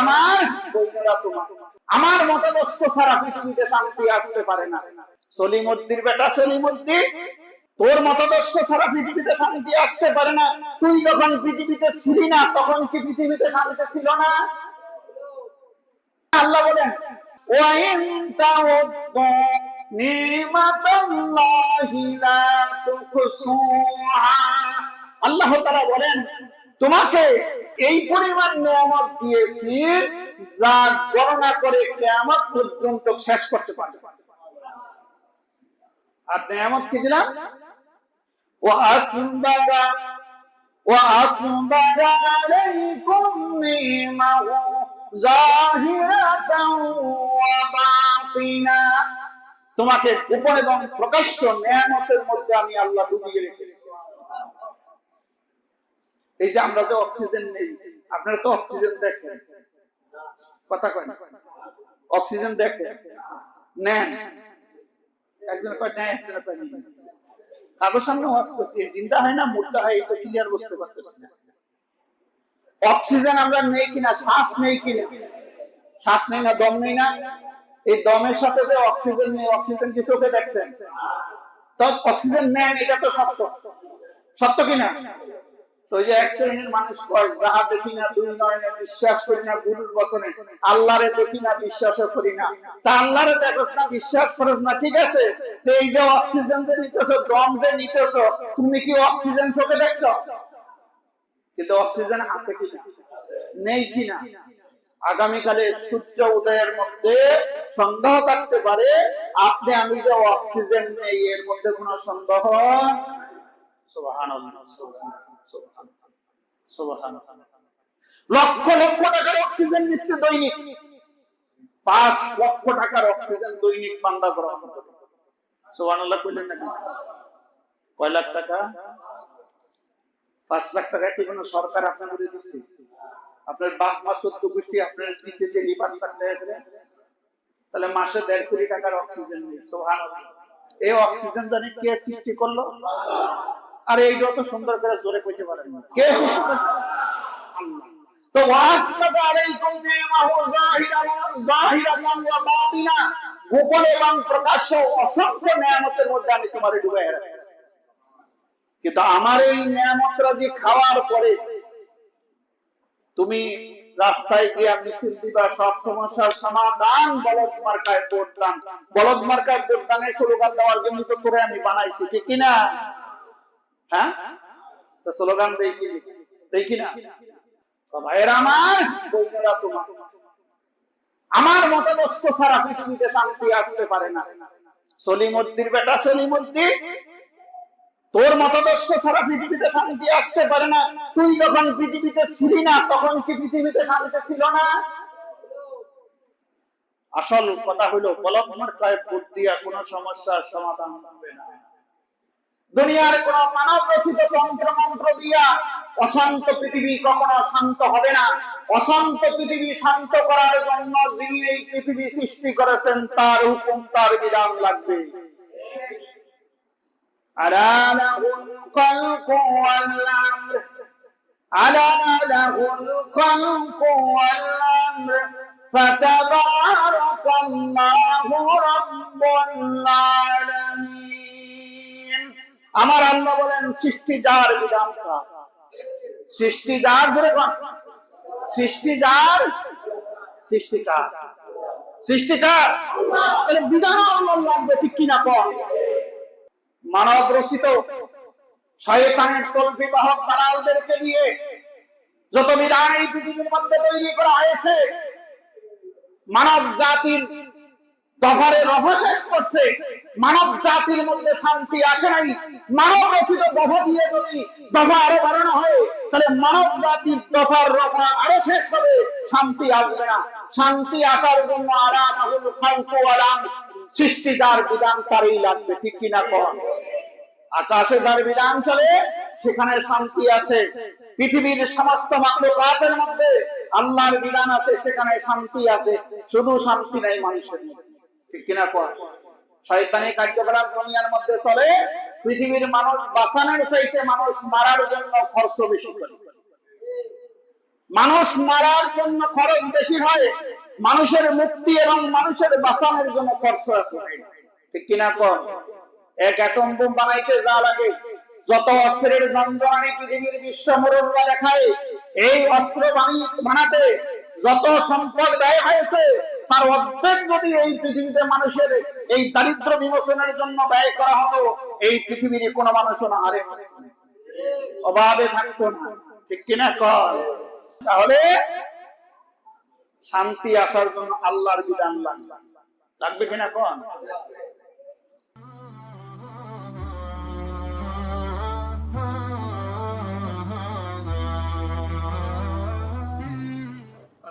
আমার আমার ছাড়া পৃথিবীতে শান্তি আসতে পারে না। বেটা তোর ছাড়া পৃথিবীতে শান্তি আসতে পারে না। তুই যখন পৃথিবীতে ছিলি না, তখন কি পৃথিবীতে শান্তি ছিল না? আল্লাহ বলেন ওয়াইন তাউদ্দু নিমাতাল্লাহি লা তুকসুহা। আল্লাহ তাআলা বলেন, তোমাকে এই পরিমাণ নিয়ামত দিয়েছি যা গণনা করে কেয়ামত পর্যন্ত শেষ করতে পারবে। আর নিয়ামত কি দিলাম? ও আসুম্বাগা ও আসুম্বাগা তোমাকে উপর এবং প্রকাশ্য নিয়ামতের মধ্যে আমি আল্লাহ ডুবিয়ে রেখেছি। এই যে আমরা যে অক্সিজেন নেই, আপনারা তো অক্সিজেন দেখেন। কথা কয় অক্সিজেন দেখেন। নেন। একজন কয় একজন কয় সামনে ওয়াজ করছি জিন্দা হয় না মুর্দা হয় এটা ক্লিয়ার বুঝতে পারতেছি অক্সিজেন আমরা নেই কিনা, শ্বাস নেই কিনা? শ্বাস নেই না, দম নেই না? এই দমের সাথে যে অক্সিজেন নেই অক্সিজেন কি চোখে দেখছেন? তো অক্সিজেন নেন, এটা তো সত্য। সত্য কিনা? আগামীকালে সূর্য উদয়ের মধ্যে সন্দেহ থাকতে পারে আপনি আমি যে অক্সিজেন নেই এর মধ্যে কোনো সন্দেহ সুবহানাল্লাহ, সুবহানাল্লাহ। লক্ষ লক্ষ টাকার অক্সিজেন নিচ্ছে দৈনিক। পাঁচ লক্ষ টাকার অক্সিজেন দৈনিক কইলেন নাকি? কয় লাখ টাকা? পাঁচ লাখ টাকা কি কোনো সরকার আপনাকে দিচ্ছে? আপনার বাপ মা সত্য গোষ্ঠী আপনার দিচ্ছে ডেলি পাঁচ লাখ টাকা করে? তাহলে মাসে দেড় কোটি টাকার অক্সিজেন নেই, সুবহানাল্লাহ। এই অক্সিজেন জানি কে সৃষ্টি করল? আর এই যত সুন্দর করে জোরে কইতে পারেন। কে সৃষ্টি করছে তো আলাইকুম ওয়া বাতিনা। গোপন এবং প্রকাশ্য অসংখ্য নিয়ামতের মধ্যে আমি তোমারে ডুবাই রাখছি। কিন্তু আমার এই নিয়ামতরা যে খাওয়ার পরে তুমি রাস্তায় গিয়া মিছিল দিবা সব সমস্যার সমাধান বলদ মার্কায় ভোট দান। বলদ মার্কায় ভোট দানের স্লোগান দেওয়ার জন্য তো করে আমি বানাইছি ঠিক কিনা? হ্যাঁ? তো স্লোগান ভাইয়েরা আমার তোমার। আমার মতাদর্শ ছাড়া পৃথিবীতে শান্তি আসতে পারে না। সলিমুদ্দির বেটা সলিমুদ্দি তোর মতাদর্শ ছাড়া পৃথিবীতে শান্তি আসতে পারে না। তুই যখন পৃথিবীতে ছিলি না, তখন কি পৃথিবীতে শান্তি ছিল না? আসল কথা হলো বলক মার্কায় ভোট দিয়া কোন সমস্যার সমাধান হবে না। দুনিয়ার কোন মানব রচিত তন্ত্র মন্ত্র দিয়া অশান্ত পৃথিবী কখনো শান্ত হবে না অশান্ত পৃথিবী শান্ত করার জন্য যিনি এই পৃথিবী সৃষ্টি করেছেন তার হুকুম তার বিধান লাগবে ألا له الخلق والأمر ألا له الخلق والأمر فتبارك الله رب العالمين আমার আল্লাহ বলেন সৃষ্টিদার বিধানটা। সৃষ্টিদার ধরে কোন। সৃষ্টিদার সৃষ্টিকার সৃষ্টিকার তাহলে বিধান লাগবে, ঠিক কিনা কর মানব রচিত শয়তানের তলবি বাহক দালালদেরকে নিয়ে যত বিধান এই পৃথিবীর মধ্যে তৈরি করা হয়েছে, মানব জাতির দফারে রভশেষ করছে। মানব জাতির মধ্যে শান্তি আসে নাই। মানব রচিত দফা দিয়ে যদি দফা আরও বাড়ানো হয়, তাহলে মানব জাতির দফার রফা আরও শেষ হবে। শান্তি আসবে না। শান্তি আসার জন্য আরাম আরাম। বিধান তারই লাগবে, ঠিক কিনা কর আকাশে যার বিধান চলে, সেখানে শান্তি আছে। পৃথিবীর সমস্ত মাকলুকাতের মধ্যে আল্লাহর বিধান আছে, সেখানে শান্তি আছে। শুধু শান্তি নাই মানুষের মধ্যে। ঠিক কিনা শয়তানি কার্যকলাপ দুনিয়ার মধ্যে চলে, পৃথিবীর মানুষ বাঁচানোর চাইতে মানুষ মারার জন্য খরচ বেশি করে। মানুষ মারার জন্য খরচ বেশি হয়, মানুষের মুক্তি এবং মানুষের বাঁচানোর জন্য খরচ ঠিক কিনা কর এক অ্যাটম বোম বানাইতে যা লাগে, যত অস্ত্রের যন্ত্রণানি পৃথিবীর বিশ্বমরণরা দেখায়, এই অস্ত্র বানাতে যত সম্পদ ব্যয় হয়েছে তার অর্ধেক যদি এই পৃথিবীতে মানুষের এই দারিদ্র বিমোচনের জন্য ব্যয় করা হতো, এই পৃথিবীর কোনো মানুষও না হারে অভাবে থাকতো না। ঠিক কিনা কর তাহলে শান্তি আসার জন্য আল্লাহর বিধান লাগবে। লাগবে কিনা কন